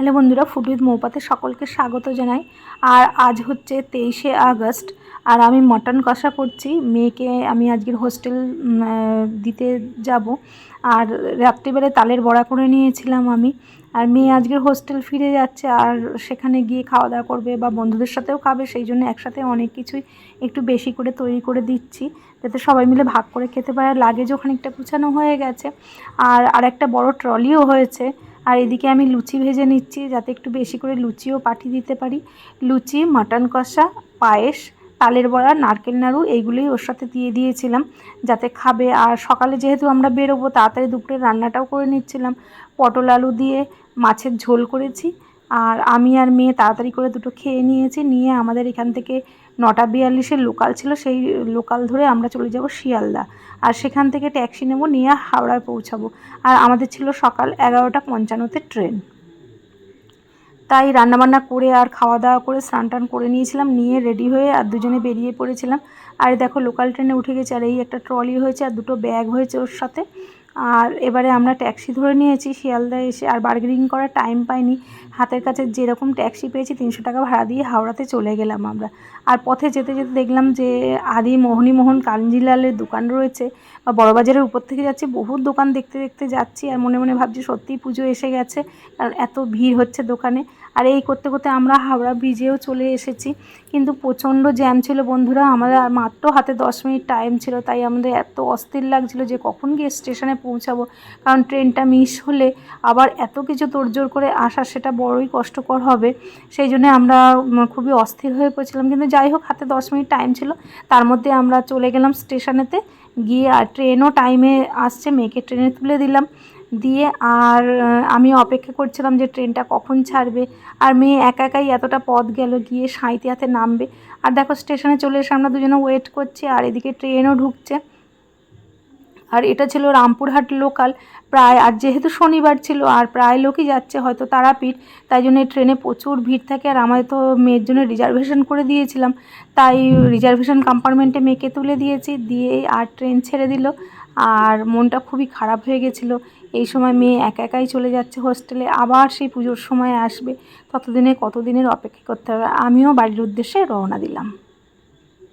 Hello বন্ধুরা food with মৌপাতে সকলকে স্বাগত জানাই। আর আজ হচ্ছে তেইশে আগস্ট, আর আমি মটন কষা করছি। মেয়েকে আমি আজকের হোস্টেল দিতে যাব। আর রাত্রিবেলায় তালের বড়া করে নিয়েছিলাম আমি। আর মেয়ে আজকের হোস্টেল ফিরে যাচ্ছে, আর সেখানে গিয়ে খাওয়া দাওয়া করবে বা বন্ধুদের সাথেও খাবে, সেই জন্য একসাথে অনেক কিছুই একটু বেশি করে তৈরি করে দিচ্ছি, যাতে সবাই মিলে ভাগ করে খেতে পারে। লাগেজও খানিকটা গুছানো হয়ে গেছে। আর আর একটা বড় ট্রলিও হয়েছে। আর এদিকে আমি লুচি ভেজে নিচ্ছি, যাতে একটু বেশি করে লুচিও পাঠিয়ে দিতে পারি। লুচি, মাটন কষা, পায়েস, তালের বড়া, নারকেল নাড়ু, এইগুলোই ওর সাথে দিয়ে দিয়েছিলাম, যাতে খাবে। আর সকালে যেহেতু আমরা বেরোবো, তাড়াতাড়ি দুপুরে রান্নাটাও করে নিচ্ছিলাম। পটল আলু দিয়ে মাছের ঝোল করেছি। আর আমি আর মেয়ে তাড়াতাড়ি করে দুটো খেয়ে নিয়েছি, নিয়ে আমাদের এখান থেকে নটা বিয়াল্লিশের লোকাল ছিল, সেই লোকাল ধরে আমরা চলে যাব শিয়ালদা। আর সেখান থেকে ট্যাক্সি নেব, নিয়ে হাওড়ায় পৌঁছাবো। আর আমাদের ছিল সকাল এগারোটা পঞ্চান্নতে ট্রেন। তাই রান্নাবান্না করে আর খাওয়া দাওয়া করে স্নান টান করে নিয়েছিলাম, নিয়ে রেডি হয়ে আর দুজনে বেরিয়ে পড়েছিলাম। আর দেখো, লোকাল ট্রেনে উঠে গেছে, আর এই একটা ট্রলি হয়েছে আর দুটো ব্যাগ হয়েছে ওর সাথে। আর এবারে আমরা ট্যাক্সি ধরে নিয়েছি শিয়ালদায় এসে আর বার্গেনিং করার টাইম পাইনি। হাতের কাছে যেরকম ট্যাক্সি পেয়েছি, তিনশো টাকা ভাড়া দিয়ে হাওড়াতে চলে গেলাম আমরা। আর পথে যেতে যেতে দেখলাম যে আদি মোহনীমোহন কাঞ্জিলালের দোকান রয়েছে, বা বড়বাজারের উপর থেকে যাচ্ছি, বহুত দোকান দেখতে দেখতে যাচ্ছি, আর মনে মনে ভাবছি সত্যিই পুজো এসে গেছে, কারণ এত ভিড় হচ্ছে দোকানে। আর এই করতে করতে আমরা হাওড়া ব্রিজেও চলে এসেছি। কিন্তু প্রচণ্ড জ্যাম ছিল বন্ধুরা, আমাদের মাত্র হাতে দশ মিনিট টাইম ছিল, তাই আমাদের এত অস্থির লাগছিল যে কখন গিয়ে স্টেশনে পৌঁছাবো। কারণ ট্রেনটা মিস হলে আবার এত কিছু তোড়জোড় করে আসা সেটা বড়ই কষ্টকর হবে। সেই জন্য আমরা খুবই অস্থির হয়ে পড়েছিলাম। কিন্তু যাই হোক, হাতে দশ মিনিট টাইম ছিল। তার মধ্যে আমরা চলে গেলাম স্টেশনেতে গিয়ে আর ট্রেনও টাইমে আসছে, মেয়েকে ট্রেনে তুলে দিলাম। দিয়ে আর আমি অপেক্ষা করছিলাম যে ট্রেনটা কখন ছাড়বে। আর মেয়ে একা একাই এতটা পথ গেল, গিয়ে সাঁইতে হাতে নামবে। আর দেখো স্টেশনে চলে এসে আমরা দুজনে ওয়েট করছি, আর এদিকে ট্রেনও ঢুকছে। আর এটা ছিল রামপুরহাট লোকাল প্রায়, আর যেহেতু শনিবার ছিল, আর প্রায় লোকই যাচ্ছে হয়তো তারাপীঠ, তাই জন্য ট্রেনে প্রচুর ভিড় থাকে। আর আমার তো মেয়ের জন্য রিজার্ভেশন করে দিয়েছিলাম, তাই রিজার্ভেশন কম্পার্টমেন্টে মেয়েকে তুলে দিয়েছি, দিয়ে আর ট্রেন ছেড়ে দিল। আর মনটা খুবই খারাপ হয়ে গেছিল। এই সময় মেয়ে একা একাই চলে যাচ্ছে হোস্টেলে, আবার সেই পুজোর সময় আসবে। ততদিনে কতদিনের অপেক্ষা করতে হবে? আমিও বাড়ির উদ্দেশ্যে রওনা দিলাম।